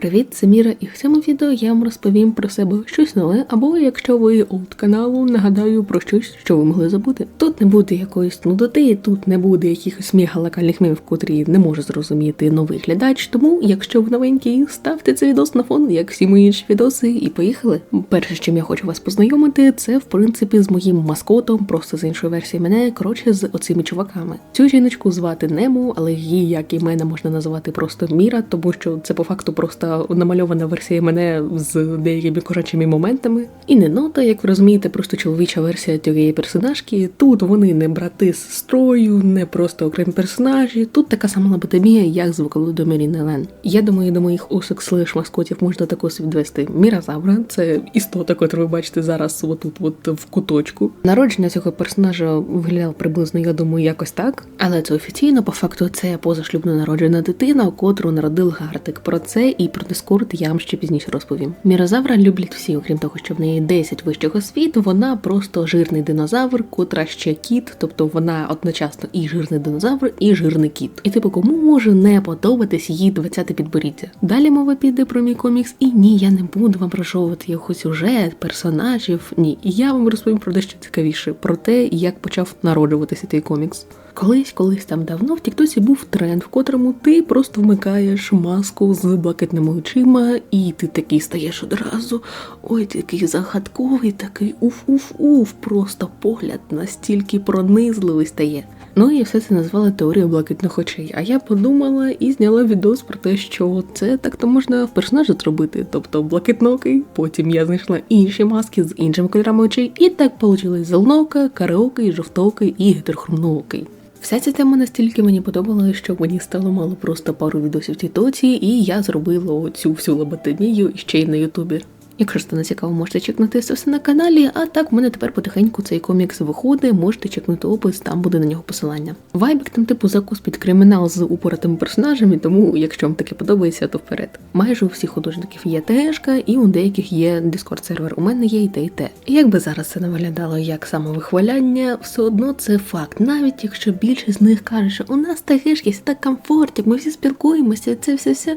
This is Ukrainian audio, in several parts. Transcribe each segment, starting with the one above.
Привіт, це Міра, і в цьому відео я вам розповім про себе щось нове, або якщо ви олд каналу, нагадаю про щось, що ви могли забути. Тут не буде якоїсь нудоти, тут не буде якихось мега-локальних мемів, котрі не може зрозуміти новий глядач. Тому, якщо ви новенький, ставте цей відос на фон, як всі мої інші відоси, і поїхали. Перше, з чим я хочу вас познайомити, це в принципі з моїм маскотом, просто з іншої версії мене, коротше, з оцими чуваками. Цю жіночку звати Нему, але її, як і мене, можна називати просто Міра, тому що це по факту просто намальована версія мене з деякими кошачими моментами. І не нота, як ви розумієте, просто чоловіча версія цієї персонажки. Тут вони не брати з сестрою, не просто окремі персонажі. Тут така сама лоботомія, як з Володимирі Нелен. Я думаю, до моїх усик слиш маскотів можна також відвести Міразавра. Це істота, яку ви бачите зараз, отут, от в куточку. Народження цього персонажа виглядав приблизно, я думаю, якось так. Але це офіційно, по факту, це позашлюбно народжена дитина, котру народив Гартик. Про це і про Дискорд я вам ще пізніше розповім. Мірозавра люблять всі, окрім того, що в неї 10 вищих освіт. Вона просто жирний динозавр, котра ще кіт, тобто вона одночасно і жирний динозавр, і жирний кіт. І типу, кому може не подобатись її 20-те підборіддя? Далі мова піде про мій комікс, і ні, я не буду вам розшовувати його сюжет, персонажів. Ні, я вам розповім про дещо цікавіше, про те, як почав народжуватися цей комікс. Колись, колись там давно в Тіктосі був тренд, в котрому ти просто вмикаєш маску з блакитними очима, і ти такий стаєш одразу. Ой, такий загадковий, такий уф-уф-уф. Просто погляд настільки пронизливий стає. Ну і все це назвали теорією блакитних очей. А я подумала і зняла відос про те, що це так-то можна в персонажа зробити. Тобто блакитнокий, потім я знайшла інші маски з іншими кольорами очей, і так вийшло зеленока, караокий, жовтокий і гетерохромноокий. Вся ця тема настільки мені подобалася, що мені стало мало просто пару відосів тітоці, і я зробила оцю всю лоботомію ще й на Ютубі. Якщо стане цікаво, можете чекнути все на каналі. А так в мене тепер потихеньку цей комікс виходить. Можете чекнути опис, там буде на нього посилання. Вайбік там типу закус під кримінал з упоротими персонажами, тому якщо вам таке подобається, то вперед. Майже у всіх художників є ТГшка, і у деяких є дискорд сервер. У мене є і те, і те. І Як би зараз це не виглядало як самовихваляння, все одно це факт. Навіть якщо більшість з них каже, що у нас ТГшки, все так комфортно, ми всі спілкуємося, це все все.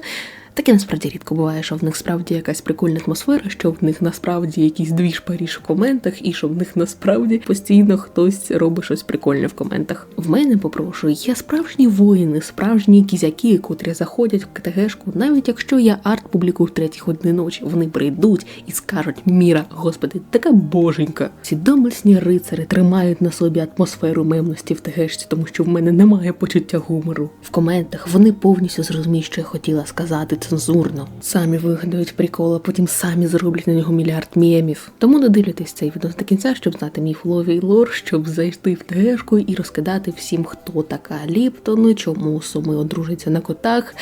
Таке насправді рідко буває, що в них справді якась прикольна атмосфера, що в них насправді якийсь двіж паріж в коментах, і що в них насправді постійно хтось робить щось прикольне в коментах. В мене попрошу, є справжні воїни, справжні кізяки, котрі заходять в КТГшку, навіть якщо я арт публікую в третій години ночі, вони прийдуть і скажуть: Міра, господи, така боженька. Ці домисні рицари тримають на собі атмосферу мемності в ТГшці, тому що в мене немає почуття гумору. В коментах вони повністю зрозуміють, що я хотіла сказати цензурно. Самі вигадають прикол, а потім самі зроблять на нього мільярд мемів. Тому не дивлятись цей відео до кінця, щоб знати мій фловій лор, щоб зайти в тежку і розкидати всім, хто така Ліптон, чому суми одружиться на котах.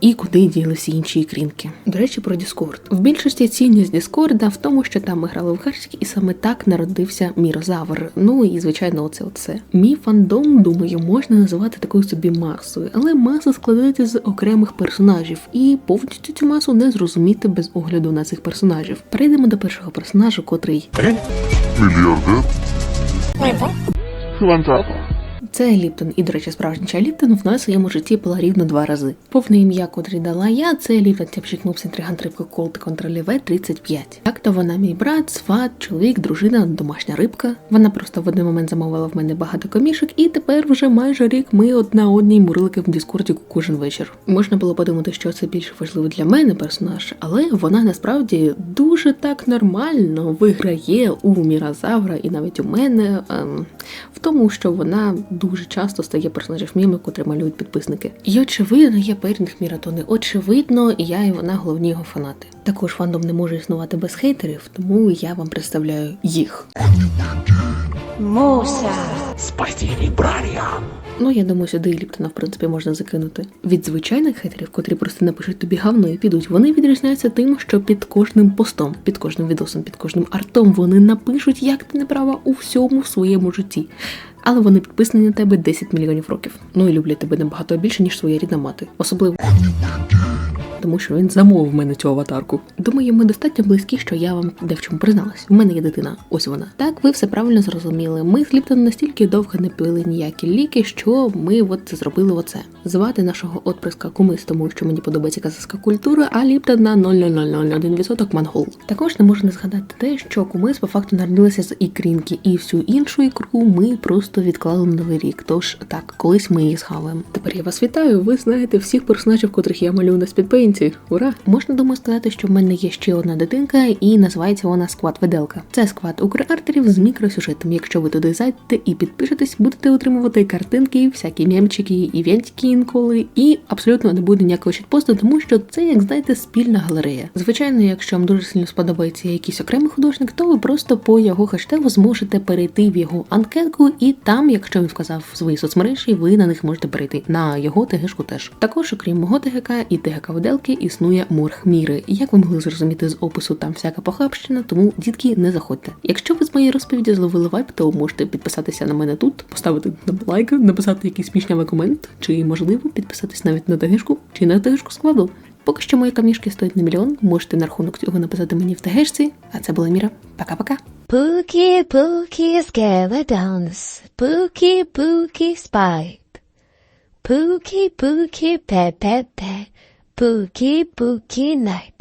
І куди діли всі інші ікрінки. До речі, про Діскорд. В більшості цінність Діскорда в тому, що там ми грали в Гарськ, і саме так народився Мірозавр. Ну і звичайно, оце оце. Мій фандом, думаю, можна називати такою собі масою, але маса складається з окремих персонажів, і повністю цю масу не зрозуміти без огляду на цих персонажів. Перейдемо до першого персонажа, котрий Мільярдер? Філантроп. Це Ліптон, і, до речі, справжній чай Ліптон в своєму житті пила рівно два рази. Повне ім'я, котрі дала я, це Ліптон Тяпчикнувся інтригант рибка Колт контроліве 35. Так то вона мій брат, сват, чоловік, дружина, домашня рибка. Вона просто в один момент замовила в мене багато комішок, і тепер вже майже рік ми одна одній мурлики в Діскорді кожен вечір. Можна було подумати, що це більш важливий для мене персонаж, але вона насправді дуже так нормально виграє у Міразавра і навіть у мене ем, в тому, що вона дуже часто стає персонажів міми, котрі малюють підписники. І очевидно, є пейрінг Міратони. Очевидно, я і вона головні його фанати. Також фандом не може існувати без хейтерів, тому я вам представляю їх. Муся! Спасибі, Браріан. Ну, я думаю, сюди і Ліптона, в принципі, можна закинути. Від звичайних хейтерів, котрі просто напишуть тобі гавно і підуть, вони відрізняються тим, що під кожним постом, під кожним відосом, під кожним артом вони напишуть, як ти не права у всьому своєму житті. Але вони підписані на тебе 10 мільйонів років. Ну і люблять тебе набагато більше, ніж своя рідна мати. Особливо тому що він замовив мене цю аватарку. Думаю, ми достатньо близькі, що я вам де в чому призналась. У мене є дитина, ось вона. Так, ви все правильно зрозуміли. Ми з Ліптон настільки довго не пили ніякі ліки, що ми от зробили оце. Звати нашого отприска кумис, тому що мені подобається казахська культура, а Ліптон на 0,0001% монгол. Також не можна згадати те, що кумис по факту народилася з ікрінки, і всю іншу ікру ми просто відклали на новий рік. Тож так, колись ми її схаваємо. Тепер я вас вітаю. Ви знаєте всіх персонажів, котрих я малюю на спідпейнті. Ура! Можна думаю сказати, що в мене є ще одна дитинка, і називається вона сквад Веделка. Це сквад украртерів з мікросюжетом. Якщо ви туди зайдете і підпишетесь, будете отримувати картинки, всякі мемчики, івентики інколи, і абсолютно не буде ніякого щитпосту, тому що це, як знаєте, спільна галерея. Звичайно, якщо вам дуже сильно сподобається якийсь окремий художник, то ви просто по його хештегу зможете перейти в його анкетку, і там, якщо він вказав свої соцмережі, ви на них можете перейти на його ТГшку теж. Також, окрім мого ТГК і ТГК Виделки, існує морг міри. І як ви могли зрозуміти з опису, там всяка похабщина, тому дітки не заходьте. Якщо ви з моєї розповіді зловили вайб, то можете підписатися на мене тут, поставити нам лайк, написати якийсь смішнявий комент, чи можливо підписатись навіть на ТГшку, чи на ТГшку складу. Поки що мої камішки стоять на мільйон. Можете на рахунок цього написати мені в ТГшці. А це була Міра. Пока-пока. Pookie, pookie, skeletons. Pookie, pookie, spite. Pookie, ブキブキナイト。